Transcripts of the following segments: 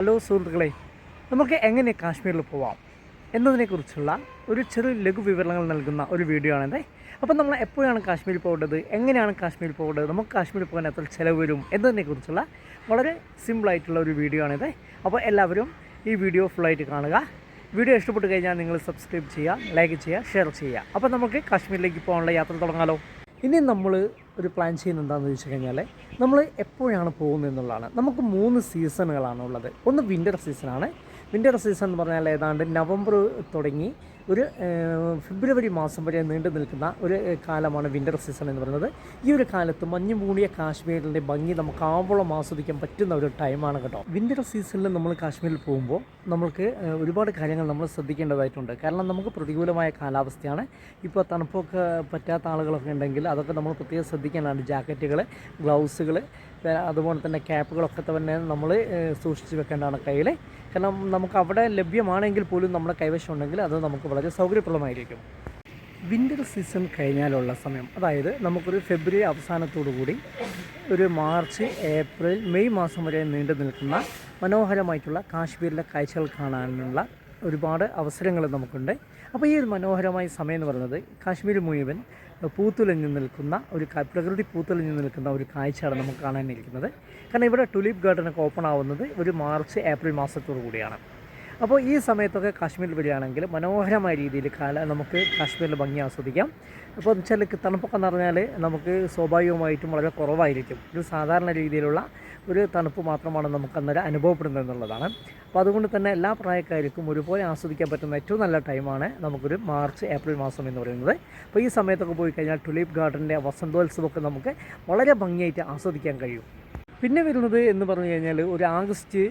Hello സുഹൃത്തുക്കളെ നമുക്ക് എങ്ങനെ കാശ്മീരിൽ പോവാം എന്നതിനെക്കുറിച്ചുള്ള ഒരു ചെറിയ ലഘു വിവരങ്ങൾ നൽകുന്ന ഒരു വീഡിയോ ആണിത്. അപ്പോൾ നമ്മൾ എപ്പോഴാണ് കാശ്മീരിൽ പോകേണ്ടത്? എങ്ങനെയാണ് കാശ്മീരിൽ പോകേണ്ടത്? നമുക്ക് കാശ്മീരിൽ പോകാൻ എത്ര ചിലവ് വരും? എന്നതിനെക്കുറിച്ചുള്ള വളരെ സിമ്പിളായിട്ടുള്ള ഒരു വീഡിയോ ആണിത്. അപ്പോൾ എല്ലാവരും ഈ വീഡിയോ ഫുള്ളായിട്ട് കാണുക. വീഡിയോ ഇഷ്ടപ്പെട്ട് കഴിഞ്ഞാൽ നിങ്ങൾ സബ്സ്ക്രൈബ് ചെയ്യുക ലൈക്ക് ചെയ്യുക ഷെയർ ചെയ്യുക. അപ്പോൾ നമുക്ക് കാശ്മീരിലേക്ക് പോകാനുള്ള യാത്ര തുടങ്ങാമല്ലോ ഇനി നമ്മൾ ഒരു പ്ലാൻ ചെയ്യുന്നുണ്ടെന്ന് ചോദിച്ചു കഴിഞ്ഞാൽ നമ്മൾ എപ്പോഴാണ് പോകുന്നത് എന്നുള്ളതാണ് നമുക്ക് മൂന്ന് സീസണുകളാണ് ഉള്ളത്. ഒന്ന് വിന്റർ സീസണാണ് വിന്റർ സീസൺ എന്ന് പറഞ്ഞാൽ ഏതാണ്ട് നവംബർ തുടങ്ങി ഒരു ഫെബ്രുവരി മാസം വരെ നീണ്ടു നിൽക്കുന്ന ഒരു കാലമാണ് വിന്റർ സീസൺ എന്ന് പറയുന്നത്. ഈ ഒരു കാലത്ത് മഞ്ഞ് മൂടിയ കാശ്മീരിന്റെ ഭംഗി നമുക്ക് ആവോളം ആസ്വദിക്കാൻ പറ്റുന്ന ഒരു ടൈമാണ് കേട്ടോ. വിന്റർ സീസണിൽ നമ്മൾ കാശ്മീരിൽ പോകുമ്പോൾ നമുക്ക് ഒരുപാട് കാര്യങ്ങൾ നമ്മൾ ശ്രദ്ധിക്കേണ്ടതായിട്ടുണ്ട്. കാരണം നമുക്ക് പ്രതികൂലമായ കാലാവസ്ഥയാണ്. ഇപ്പോൾ തണുപ്പൊക്കെ പറ്റാത്ത ആളുകളൊക്കെ ഉണ്ടെങ്കിൽ അതൊക്കെ നമ്മൾ പ്രത്യേകം ശ്രദ്ധിക്കേണ്ടതാണ്. ജാക്കറ്റുകൾ ഗ്ലൗസുകൾ അതുപോലെ തന്നെ ക്യാപ്പുകളൊക്കെ തന്നെ നമ്മൾ സൂക്ഷിച്ച് വെക്കേണ്ടതാണ് കയ്യിൽ കാരണം നമുക്ക് അവിടെ ലഭ്യമാണെങ്കിൽ പോലും നമ്മുടെ കൈവശം ഉണ്ടെങ്കിൽ അത് നമുക്ക് വളരെ സൗകര്യപ്രദമായിരിക്കും. വിന്റർ സീസൺ കഴിഞ്ഞാലുള്ള സമയം അതായത് നമുക്കൊരു ഫെബ്രുവരി അവസാനത്തോടു കൂടി ഒരു മാർച്ച് ഏപ്രിൽ മെയ് മാസം വരെ നീണ്ടു നിൽക്കുന്ന മനോഹരമായിട്ടുള്ള കാശ്മീരിലെ കാഴ്ചകൾ കാണാനുള്ള ഒരുപാട് അവസരങ്ങൾ നമുക്കുണ്ട്. അപ്പോൾ ഈ ഒരു മനോഹരമായ സമയം എന്ന് പറയുന്നത് കാശ്മീർ മുഴുവൻ പൂത്തുലഞ്ഞു നിൽക്കുന്ന ഒരു പ്രകൃതി പൂത്തുലഞ്ഞു നിൽക്കുന്ന ഒരു കാഴ്ചയാണ് നമുക്ക് കാണാനിരിക്കുന്നത് കാരണം ഇവിടെ ടുലിപ്പ് ഗാർഡനൊക്കെ ഓപ്പൺ ആവുന്നത് ഒരു മാർച്ച് ഏപ്രിൽ മാസത്തോടു കൂടിയാണ്. അപ്പോൾ ഈ സമയത്തൊക്കെ കാശ്മീരിൽ വരികയാണെങ്കിൽ മനോഹരമായ രീതിയിൽ കാല നമുക്ക് കാശ്മീരിൽ ഭംഗി ആസ്വദിക്കാം. അപ്പോൾ വെച്ചാൽ തണുപ്പൊക്കെ എന്ന് പറഞ്ഞാൽ നമുക്ക് സ്വാഭാവികമായിട്ടും വളരെ കുറവായിരിക്കും. ഒരു സാധാരണ രീതിയിലുള്ള ഒരു തണുപ്പ് മാത്രമാണ് നമുക്ക് അന്നേരം അനുഭവപ്പെടുന്നത് എന്നുള്ളതാണ്. അപ്പോൾ അതുകൊണ്ട് തന്നെ എല്ലാ പ്രായക്കാർക്കും ഒരുപോലെ ആസ്വദിക്കാൻ പറ്റുന്ന ഏറ്റവും നല്ല ടൈമാണ് നമുക്കൊരു മാർച്ച് ഏപ്രിൽ മാസം എന്ന് പറയുന്നത്. അപ്പോൾ ഈ സമയത്തൊക്കെ പോയി കഴിഞ്ഞാൽ ടുലിപ്പ് ഗാർഡന്റെ വസന്തോത്സവമൊക്കെ നമുക്ക് വളരെ ഭംഗിയായിട്ട് ആസ്വദിക്കാൻ കഴിയും. പിന്നെ വരുന്നത് എന്ന് പറഞ്ഞു കഴിഞ്ഞാൽ ഒരു ആഗസ്റ്റ്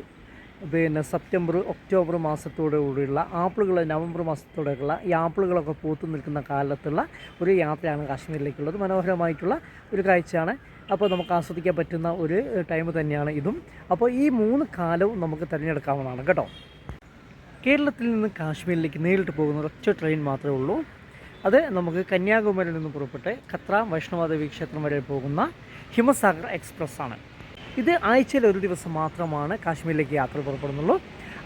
പിന്നെ സെപ്റ്റംബർ ഒക്ടോബർ മാസത്തോടു കൂടിയുള്ള ആപ്പിളുകൾ നവംബർ മാസത്തോടെയുള്ള ഈ ആപ്പിളുകളൊക്കെ പൂത്തു നിൽക്കുന്ന കാലത്തുള്ള ഒരു യാത്രയാണ് കാശ്മീരിലേക്കുള്ളത്. മനോഹരമായിട്ടുള്ള ഒരു കാഴ്ചയാണ്. അപ്പോൾ നമുക്ക് ആസ്വദിക്കാൻ പറ്റുന്ന ഒരു ടൈം തന്നെയാണ് ഇതും. അപ്പോൾ ഈ മൂന്ന് കാലവും നമുക്ക് തിരഞ്ഞെടുക്കാവുന്നതാണ് കേട്ടോ. കേരളത്തിൽ നിന്ന് കാശ്മീരിലേക്ക് നേരിട്ട് പോകുന്ന ഒരൊറ്റ ട്രെയിൻ മാത്രമേ ഉള്ളൂ. അത് നമുക്ക് കന്യാകുമാരിയിൽ നിന്ന് പുറപ്പെട്ട് ഖത്ര വൈഷ്ണവദേവി ക്ഷേത്രം വരെ പോകുന്ന ഹിമസാഗർ എക്സ്പ്രസ് ആണ് ഇത് ആഴ്ചയിൽ ഒരു ദിവസം മാത്രമാണ് കാശ്മീരിലേക്ക് യാത്ര പുറപ്പെടുന്നുള്ളൂ.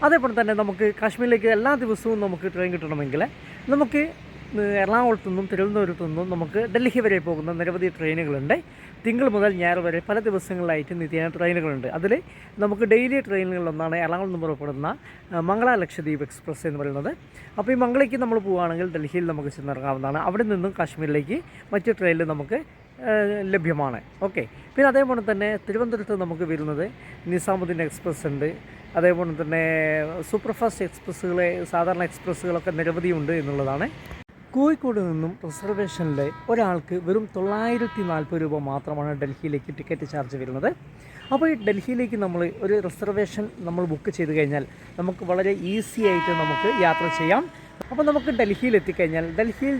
അതേപോലെ തന്നെ നമുക്ക് കാശ്മീരിലേക്ക് എല്ലാ ദിവസവും നമുക്ക് ട്രെയിൻ കിട്ടണമെങ്കിൽ നമുക്ക് എറണാകുളത്തു നിന്നും തിരുവനന്തപുരത്തു നിന്നും നമുക്ക് ഡൽഹി വരെ പോകുന്ന നിരവധി ട്രെയിനുകളുണ്ട് തിങ്കൾ മുതൽ ഞായർ വരെ പല ദിവസങ്ങളിലായിട്ട് നിത്യേന ട്രെയിനുകളുണ്ട് അതിൽ നമുക്ക് ഡെയിലി ട്രെയിനുകളിലൊന്നാണ് എറണാകുളം നിന്ന് പുറപ്പെടുന്ന മംഗള ലക്ഷദ്വീപ് എക്സ്പ്രസ് എന്ന് പറയുന്നത്. അപ്പോൾ ഈ മംഗളയ്ക്ക് നമ്മൾ പോവുകയാണെങ്കിൽ ഡൽഹിയിൽ നമുക്ക് ചെന്നിറങ്ങാവുന്നതാണ്. അവിടെ നിന്നും കാശ്മീരിലേക്ക് മറ്റു ട്രെയിനിൽ നമുക്ക് ലഭ്യമാണ്. ഓക്കെ. പിന്നെ അതേപോലെ തന്നെ തിരുവനന്തപുരത്ത് നമുക്ക് വരുന്നത് നിസാമുദ്ദീൻ എക്സ്പ്രസ് ഉണ്ട്. അതേപോലെ തന്നെ സൂപ്പർഫാസ്റ്റ് എക്സ്പ്രസ്സുകൾ സാധാരണ എക്സ്പ്രസ്സുകളൊക്കെ നിരവധിയുണ്ട് എന്നുള്ളതാണ്. കോഴിക്കോട് നിന്നും റിസർവേഷനിൽ ഒരാൾക്ക് വെറും തൊള്ളായിരത്തി നാൽപ്പത് രൂപ മാത്രമാണ് ഡൽഹിയിലേക്ക് ടിക്കറ്റ് ചാർജ് വരുന്നത്. അപ്പോൾ ഈ ഡൽഹിയിലേക്ക് നമ്മൾ ഒരു റിസർവേഷൻ നമ്മൾ ബുക്ക് ചെയ്ത് കഴിഞ്ഞാൽ നമുക്ക് വളരെ ഈസി ആയിട്ട് നമുക്ക് യാത്ര ചെയ്യാം. അപ്പോൾ നമുക്ക് ഡൽഹിയിൽ എത്തിക്കഴിഞ്ഞാൽ ഡൽഹിയിൽ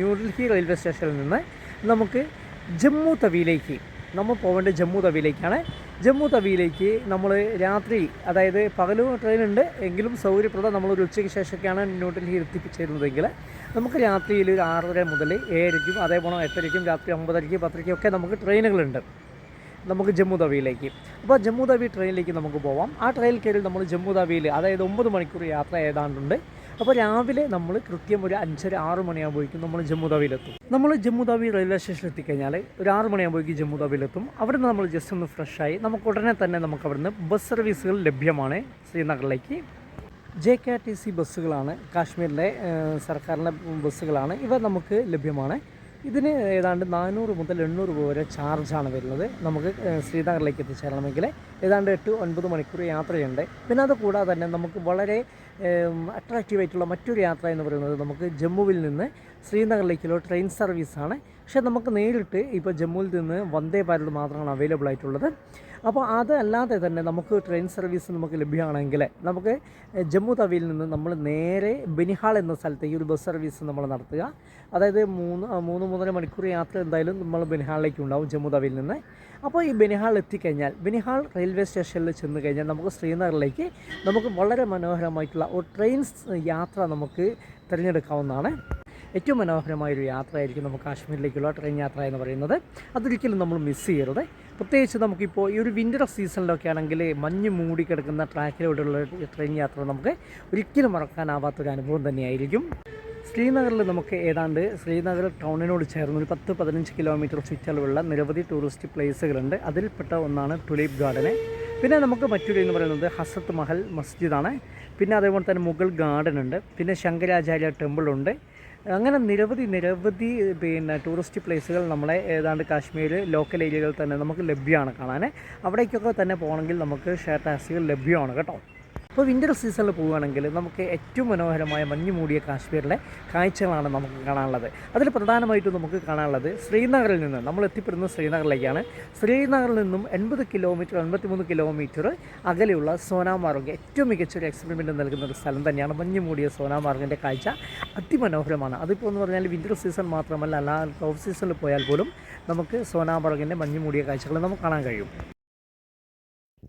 ന്യൂഡൽഹി റെയിൽവേ സ്റ്റേഷനിൽ നിന്ന് നമുക്ക് ജമ്മു തവിയിലേക്ക് നമ്മൾ പോകേണ്ടത് ജമ്മു തവിയിലേക്കാണ്. ജമ്മു തവിയിലേക്ക് നമ്മൾ രാത്രി അതായത് പകലും ട്രെയിൻ ഉണ്ട് എങ്കിലും സൗകര്യപ്രദം നമ്മൾ ഒരു ഉച്ചയ്ക്ക് ശേഷമൊക്കെയാണ് ന്യൂഡൽഹിയിൽ എത്തിച്ചേരുന്നതെങ്കിൽ നമുക്ക് രാത്രിയിൽ ഒരു ആറര മുതൽ ഏഴരയ്ക്കും അതേപോലെ എട്ടരയ്ക്കും രാത്രി ഒമ്പതരയ്ക്കും പത്തരയ്ക്കും ഒക്കെ നമുക്ക് ട്രെയിനുകളുണ്ട്. നമുക്ക് ജമ്മു തവിയിലേക്ക്. അപ്പോൾ ജമ്മു തവി ട്രെയിനിലേക്ക് നമുക്ക് പോവാം. ആ ട്രെയിനിൽ കയറി നമ്മൾ ജമ്മു തവിയിൽ അതായത് ഒമ്പത് മണിക്കൂർ യാത്ര ഏതാണ്ടുണ്ട്. അപ്പോൾ രാവിലെ നമ്മൾ കൃത്യം ഒരു അഞ്ചര ആറ് മണിയാകുമ്പോഴേക്കും നമ്മൾ ജമ്മു തവിയിലെത്തും. നമ്മൾ ജമ്മു തവി റെയിൽവേ സ്റ്റേഷനിൽ എത്തിക്കഴിഞ്ഞാൽ ഒരു ആറ് മണിയാകുമ്പോഴേക്കും ജമ്മു തവിയിലെത്തും. അവിടെ നിന്ന് നമ്മൾ ജസ്റ്റ് ഒന്ന് ഫ്രഷായി നമുക്ക് ഉടനെ തന്നെ നമുക്ക് അവിടുന്ന് ബസ് സർവീസുകൾ ലഭ്യമാണ് ശ്രീനഗറിലേക്ക്. J K R T C ബസ്സുകളാണ് കാശ്മീരിലെ സർക്കാരിന്റെ ബസ്സുകളാണ് ഇവ നമുക്ക് ലഭ്യമാണ്. ഇതിന് ഏതാണ്ട് നാനൂറ് മുതൽ എണ്ണൂറ് രൂപ വരെ ചാർജാണ് വരുന്നത്. നമുക്ക് ശ്രീനഗറിലേക്ക് എത്തിച്ചേരണമെങ്കിൽ ഏതാണ്ട് എട്ട് ഒൻപത് മണിക്കൂർ യാത്രയുണ്ട്. പിന്നെ അത് കൂടാതെ തന്നെ നമുക്ക് വളരെ അട്രാക്റ്റീവ് ആയിട്ടുള്ള മറ്റൊരു യാത്ര എന്ന് പറയുന്നത് നമുക്ക് ജമ്മുവിൽ നിന്ന് ശ്രീനഗറിലേക്കുള്ള ട്രെയിൻ സർവീസാണ്. പക്ഷേ നമുക്ക് നേരിട്ട് ഇപ്പോൾ ജമ്മുവിൽ നിന്ന് വന്ദേ ഭാരത് മാത്രമാണ് അവൈലബിൾ ആയിട്ടുള്ളത്. അപ്പോൾ അതല്ലാതെ തന്നെ നമുക്ക് ട്രെയിൻ സർവീസ് നമുക്ക് ലഭ്യമാണെങ്കിൽ നമുക്ക് ജമ്മു തവിയിൽ നിന്ന് നമ്മൾ നേരെ ബനിഹാൾ എന്ന സ്ഥലത്തേക്ക് ഒരു ബസ് സർവീസ് നമ്മൾ നടത്തുക. അതായത് മൂന്ന് മൂന്ന് മൂന്നര മണിക്കൂർ യാത്ര എന്തായാലും നമ്മൾ ബനിഹാളിലേക്ക് ഉണ്ടാവും ജമ്മു തവിയിൽ നിന്ന്. അപ്പോൾ ഈ ബനിഹാൾ എത്തിക്കഴിഞ്ഞാൽ ബനിഹാൾ റെയിൽവേ സ്റ്റേഷനിൽ ചെന്ന് കഴിഞ്ഞാൽ നമുക്ക് ശ്രീനഗറിലേക്ക് നമുക്ക് വളരെ മനോഹരമായിട്ടുള്ള ഒരു ട്രെയിൻ യാത്ര നമുക്ക് തിരഞ്ഞെടുക്കാവുന്നതാണ്. ഏറ്റവും മനോഹരമായൊരു യാത്രയായിരിക്കും നമുക്ക് കാശ്മീരിലേക്കുള്ള ട്രെയിൻ യാത്ര എന്ന് പറയുന്നത്. അതൊരിക്കലും നമ്മൾ മിസ് ചെയ്യരുത്. പ്രത്യേകിച്ച് നമുക്കിപ്പോൾ ഈ ഒരു വിന്റർ സീസണിലൊക്കെ ആണെങ്കിൽ മഞ്ഞ് മൂടി കിടക്കുന്ന ട്രാക്കിലൂടെയുള്ള ട്രെയിൻ യാത്ര നമുക്ക് ഒരിക്കലും മറക്കാനാവാത്തൊരു അനുഭവം തന്നെയായിരിക്കും. ശ്രീനഗറിൽ നമുക്ക് ഏതാണ്ട് ശ്രീനഗർ ടൗണിനോട് ചേർന്ന് ഒരു പത്ത് പതിനഞ്ച് കിലോമീറ്റർ ചുറ്റളവുള്ള നിരവധി ടൂറിസ്റ്റ് പ്ലേസുകളുണ്ട് അതിൽപ്പെട്ട ഒന്നാണ് ടുലീപ് ഗാർഡന് പിന്നെ നമുക്ക് മറ്റൊരു എന്ന് പറയുന്നത് ഹസത്ത് മഹൽ മസ്ജിദാണ്. പിന്നെ അതേപോലെ തന്നെ മുഗൾ ഗാർഡൻ ഉണ്ട്. പിന്നെ ശങ്കരാചാര്യ ടെമ്പിൾ ഉണ്ട്. അങ്ങനെ നിരവധി നിരവധി പിന്നെ ടൂറിസ്റ്റ് പ്ലേസുകൾ നമ്മളെ ഏതാണ്ട് കാശ്മീർ ലോക്കൽ ഏരിയകൾ തന്നെ നമുക്ക് ലഭ്യമാണ് കാണാൻ. അവിടേക്കൊക്കെ തന്നെ പോകണമെങ്കിൽ നമുക്ക് ഷെയർ ടാക്സികൾ ലഭ്യമാണ് കേട്ടോ. അപ്പോൾ വിന്റർ സീസണിൽ പോവുകയാണെങ്കിൽ നമുക്ക് ഏറ്റവും മനോഹരമായ മഞ്ഞ് മൂടിയ കാശ്മീരിലെ കാഴ്ചകളാണ് നമുക്ക് കാണാനുള്ളത്. അതിൽ പ്രധാനമായിട്ടും നമുക്ക് കാണാനുള്ളത് ശ്രീനഗറിൽ നിന്ന് നമ്മൾ എത്തിപ്പെടുന്നത് ശ്രീനഗറിലേക്കാണ്. ശ്രീനഗറിൽ നിന്നും എൺപത് കിലോമീറ്റർ എൺപത്തിമൂന്ന് കിലോമീറ്റർ അകലെയുള്ള സോനാമാർഗ് ഏറ്റവും മികച്ച ഒരു എക്സ്പെരിമെന്റ് നൽകുന്ന ഒരു സ്ഥലം തന്നെയാണ് മഞ്ഞ് മൂടിയ സോനാമാർഗിന്റെ കാഴ്ച. അതിമനോഹരമാണ്. അതിപ്പോൾ എന്ന് പറഞ്ഞാൽ വിന്റർ സീസൺ മാത്രമല്ല അല്ലാതെ ഓഫ് സീസണിൽ പോയാൽ പോലും നമുക്ക് സോനാമാർഗിന്റെ മഞ്ഞ് മൂടിയ കാഴ്ചകൾ നമുക്ക് കാണാൻ കഴിയും.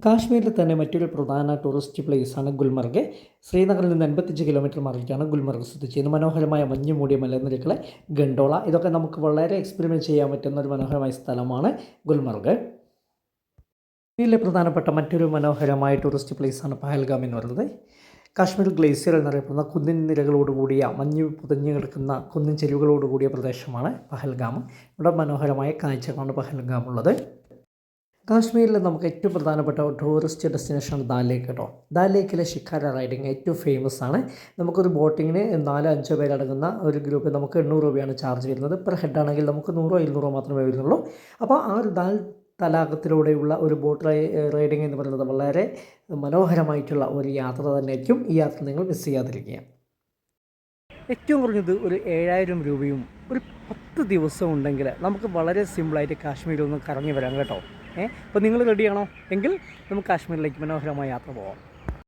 കാശ്മീരിൽ തന്നെ മറ്റൊരു പ്രധാന ടൂറിസ്റ്റ് പ്ലേസാണ് ഗുൽമർഗ്. ശ്രീനഗറിൽ നിന്ന് എൺപത്തഞ്ച് കിലോമീറ്റർ മാറിയിട്ടാണ് ഗുൽമർഗ് സ്ഥിതി ചെയ്യുന്നത്. മനോഹരമായ മഞ്ഞ് മൂടിയ മലനിരകളെ ഗണ്ടോള. ഇതൊക്കെ നമുക്ക് വളരെ എക്സ്പെരിമെന്റ് ചെയ്യാൻ പറ്റുന്ന ഒരു മനോഹരമായ സ്ഥലമാണ് ഗുൽമർഗ്. കാശ്മീരിലെ പ്രധാനപ്പെട്ട മറ്റൊരു മനോഹരമായ ടൂറിസ്റ്റ് പ്ലേസാണ് പഹൽഗാം എന്ന് പറയുന്നത്. കാശ്മീർ ഗ്ലേസിയർ എന്നറിയപ്പെടുന്ന കുന്നിൻ നിരകളോടുകൂടിയ മഞ്ഞ് പുതഞ്ഞു കിടക്കുന്ന കുന്നിൻ ചെരുവുകളോടുകൂടിയ പ്രദേശമാണ് പഹൽഗാം. ഇവിടെ മനോഹരമായ കാഴ്ചകളാണ് പഹൽഗാം ഉള്ളത്. കാശ്മീരിൽ നമുക്ക് ഏറ്റവും പ്രധാനപ്പെട്ട ടൂറിസ്റ്റ് ഡെസ്റ്റിനേഷനാണ് ദാൽ ലേക്ക് കേട്ടോ ദാൽ ലേക്കിലെ ഷിക്കാര റൈഡിങ് ഏറ്റവും ഫേമസ് ആണ്. നമുക്കൊരു ബോട്ടിങ്ങിന് നാലോ അഞ്ചോ പേരടങ്ങുന്ന ഒരു ഗ്രൂപ്പിൽ നമുക്ക് എണ്ണൂറ് രൂപയാണ് ചാർജ് വരുന്നത്. പെർ ഹെഡ് ആണെങ്കിൽ നമുക്ക് നൂറോ ഇരുന്നൂറോ മാത്രമേ വരുന്നുള്ളൂ. അപ്പോൾ ആ ഒരു ദാൽ തലാകത്തിലൂടെയുള്ള ഒരു ബോട്ട് റൈഡിംഗ് എന്ന് പറയുന്നത് വളരെ മനോഹരമായിട്ടുള്ള ഒരു യാത്ര തന്നെയായിരിക്കും ഈ യാത്ര നിങ്ങൾ മിസ് ചെയ്യാതിരിക്കുക. ഏറ്റവും കുറഞ്ഞത് ഒരു ഏഴായിരം രൂപയും ഒരു പത്ത് ദിവസം ഉണ്ടെങ്കിൽ നമുക്ക് വളരെ സിമ്പിളായിട്ട് കാശ്മീരിൽ ഒന്ന് കറങ്ങി വരാം കേട്ടോ. അപ്പോൾ നിങ്ങൾ റെഡിയാണോ എങ്കിൽ നമുക്ക് കാശ്മീരിലേക്ക് മനോഹരമായ യാത്ര പോകാം